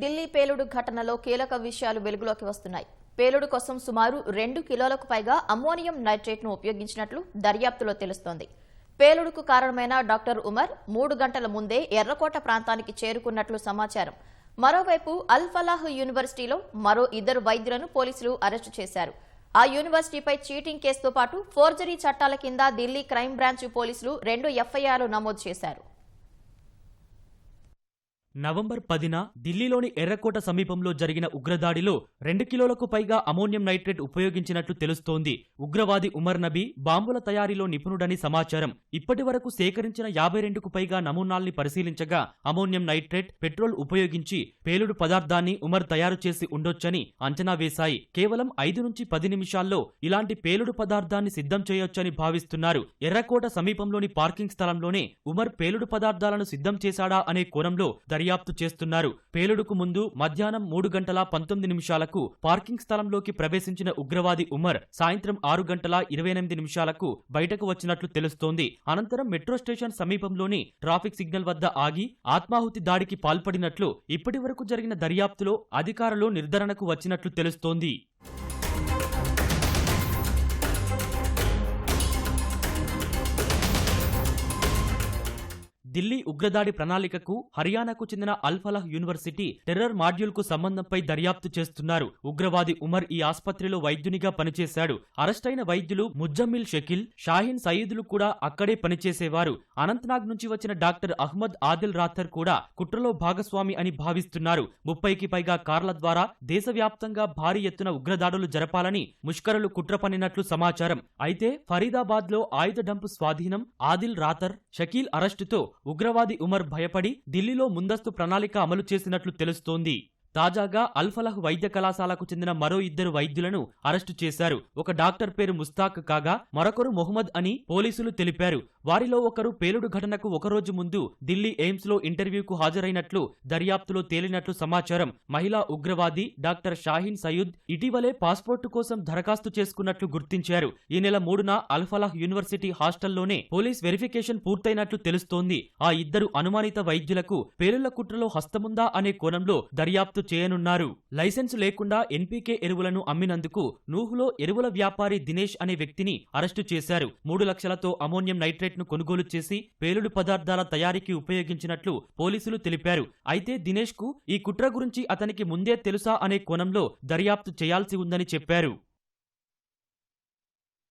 ఢిల్లీ పేలుడు ఘటనలో కీలక విషయాలు వెలుగులోకి వస్తున్నాయి. పేలుడు కోసం సుమారు రెండు కిలోలకు పైగా అమ్మోనియం నైట్రేట్ను ఉపయోగించినట్లు దర్యాప్తులో తెలుస్తోంది. పేలుడుకు కారణమైన డాక్టర్ ఉమర్ మూడు గంటల ముందే ఎర్రకోట ప్రాంతానికి చేరుకున్నట్లు సమాచారం. మరోవైపు అల్ ఫలాహ్ యూనివర్సిటీలో మరో ఇద్దరు వైద్యులను పోలీసులు అరెస్టు చేశారు. ఆ యూనివర్సిటీపై చీటింగ్ కేసుతో పాటు ఫోర్జరీ చట్టాల కింద ఢిల్లీ క్రైమ్ బ్రాంచ్ పోలీసులు రెండు ఎఫ్ఐఆర్లు నమోదు చేశారు. నవంబర్ పదిన ఢిల్లీలోని ఎర్రకోట సమీపంలో జరిగిన ఉగ్రదాడిలో రెండు కిలోలకు పైగా అమోనియం నైట్రేట్ ఉపయోగించినట్లు తెలుస్తోంది. ఉగ్రవాది ఉమర్ నబీ బాంబుల తయారీలో నిపుణుడని సమాచారం. ఇప్పటి వరకు సేకరించిన యాభై రెండుకు పైగా నమూనాల్ని పరిశీలించగా అమోనియం నైట్రేట్ పెట్రోల్ ఉపయోగించి పేలుడు పదార్థాన్ని ఉమర్ తయారు చేసి ఉండొచ్చని అంచనా వేశాయి. కేవలం ఐదు నుంచి పది నిమిషాల్లో ఇలాంటి పేలుడు పదార్థాన్ని సిద్ధం చేయొచ్చని భావిస్తున్నారు. ఎర్రకోట సమీపంలోని పార్కింగ్ స్థలంలోనే ఉమర్ పేలుడు పదార్థాలను సిద్ధం చేశాడా అనే కోణంలో దర్యాప్తు దర్యాప్తు చేస్తున్నారు. పేలుడుకు ముందు మధ్యాహ్నం మూడు గంటల పంతొమ్మిది నిమిషాలకు పార్కింగ్ స్థలంలోకి ప్రవేశించిన ఉగ్రవాది ఉమర్ సాయంత్రం ఆరు గంటల ఇరవై ఎనిమిది నిమిషాలకు బయటకు వచ్చినట్లు తెలుస్తోంది. అనంతరం మెట్రో స్టేషన్ సమీపంలోని ట్రాఫిక్ సిగ్నల్ వద్ద ఆగి ఆత్మాహుతి దాడికి పాల్పడినట్లు ఇప్పటి వరకు జరిగిన దర్యాప్తులో అధికారులు నిర్ధారణకు వచ్చినట్లు తెలుస్తోంది. ఢిల్లీ ఉగ్రదాడి ప్రణాళికకు హర్యానాకు చెందిన అల్ఫలాహ్ యూనివర్సిటీ టెర్రర్ మాడ్యూల్కు సంబంధంపై దర్యాప్తు చేస్తున్నారు. ఉగ్రవాది ఉమర్ ఈ ఆసుపత్రిలో వైద్యునిగా పనిచేశాడు. అరెస్టైన వైద్యులు ముజ్జమ్మిల్ షకీల్ షాహీన్ సయీదులు కూడా అక్కడే పనిచేసేవారు. అనంతనాగ్ నుంచి వచ్చిన డాక్టర్ అహ్మద్ ఆదిల్ రాథర్ కూడా కుట్రలో భాగస్వామి అని భావిస్తున్నారు. ముప్పైకి పైగా కార్ల ద్వారా దేశవ్యాప్తంగా భారీ ఎత్తున ఉగ్రదాడులు జరపాలని ముష్కరులు కుట్ర పనినట్లు సమాచారం. అయితే ఫరీదాబాద్లో ఆయుధ డంపు స్వాధీనం ఆదిల్ రాథర్ షకీల్ అరెస్టుతో ఉగ్రవాది ఉమర్ భయపడి ఢిల్లీలో ముందస్తు ప్రణాళిక అమలు చేసినట్లు తెలుస్తోంది. తాజాగా అల్ఫలహ్ వైద్య కళాశాలకు చెందిన మరో ఇద్దరు వైద్యులను అరెస్టు చేశారు. ఒక డాక్టర్ పేరు ముస్తాక్ కాగా మరొకరు మొహమ్మద్ అని పోలీసులు తెలిపారు. వారిలో ఒకరు పేలుడు ఘటనకు ఒకరోజు ముందు ఢిల్లీ ఎయిమ్స్లో ఇంటర్వ్యూకు హాజరైనట్లు దర్యాప్తులో తేలినట్లు సమాచారం మహిళా ఉగ్రవాది డాక్టర్ షాహీన్ సయూద్ ఇటీవలే పాస్పోర్టు కోసం దరఖాస్తు చేసుకున్నట్లు గుర్తించారు. ఈ నెల మూడున అల్ఫలాహ్ యూనివర్సిటీ హాస్టల్లోనే పోలీస్ వెరిఫికేషన్ పూర్తయినట్లు తెలుస్తోంది. ఆ ఇద్దరు అనుమానిత వైద్యులకు పేలుళ్ళ కుట్రలో హస్తముందా అనే కోణంలో దర్యాప్తు చేయనున్నారు. లైసెన్స్ లేకుండా ఎన్పీకే ఎరువులను అమ్మినందుకు నూహులో ఎరువుల వ్యాపారి దినేష్ అనే వ్యక్తిని అరెస్టు చేశారు. మూడు లక్షలతో అమోనియం నైట్రేట్ ను కొనుగోలు చేసి పేలుడు పదార్థాల తయారీకి ఉపయోగించినట్లు పోలీసులు తెలిపారు. అయితే దినేష్కు ఈ కుట్ర గురించి అతనికి ముందే తెలుసా అనే కోణంలో దర్యాప్తు చేయాల్సి ఉందని చెప్పారు.